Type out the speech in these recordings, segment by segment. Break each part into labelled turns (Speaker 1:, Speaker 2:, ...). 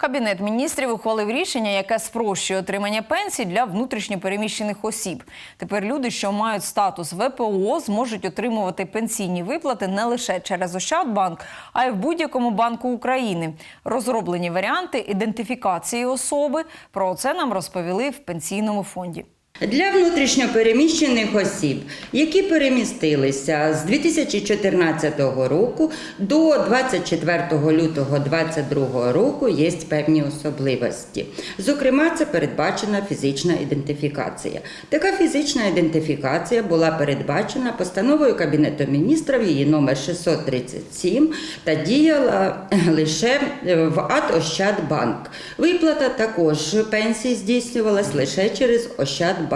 Speaker 1: Кабінет міністрів ухвалив рішення, яке спрощує отримання пенсій для внутрішньопереміщених осіб. Тепер люди, що мають статус ВПО, зможуть отримувати пенсійні виплати не лише через Ощадбанк, а й в будь-якому банку України. Розроблені варіанти ідентифікації особи. Про це нам розповіли в пенсійному фонді.
Speaker 2: Для внутрішньопереміщених осіб, які перемістилися з 2014 року до 24 лютого 2022 року, є певні особливості. Зокрема, це передбачена фізична ідентифікація. Така фізична ідентифікація була передбачена постановою Кабінету міністрів, її номер 637, та діяла лише в АТ Ощадбанк. Виплата також пенсії здійснювалась лише через Ощадбанк.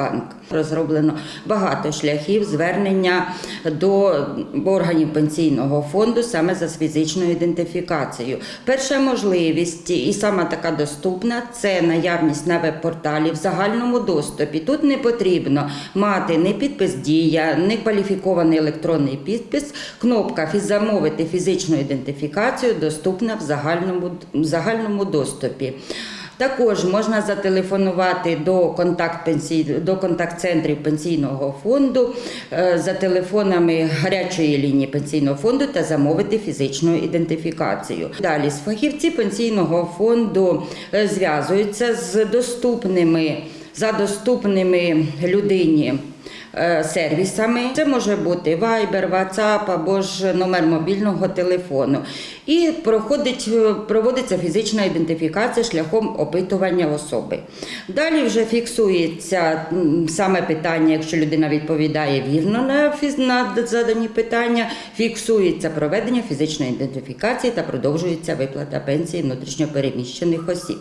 Speaker 2: Розроблено багато шляхів звернення до органів пенсійного фонду саме за фізичною ідентифікацією. Перша можливість і сама така доступна це наявність на веб-порталі в загальному доступі. Тут не потрібно мати ні підпис дія, ні кваліфікований електронний підпис. Кнопка замовити фізичну ідентифікацію доступна в загальному, в загальному доступі. Також можна зателефонувати до контакт пенсій, до контакт-центрів пенсійного фонду е, за телефонами гарячої лінії пенсійного фонду та замовити фізичну ідентифікацію. Далі з фахівці пенсійного фонду е, зв'язуються з доступними за доступними людині. Е, Сервісами це може бути Viber, WhatsApp або ж номер мобільного телефону. І проходить, е, проводиться фізична ідентифікація шляхом опитування особи. Далі вже фіксується саме питання, якщо людина відповідає вірно на, задані питання, фіксується проведення фізичної ідентифікації та продовжується виплата пенсії внутрішньопереміщених осіб.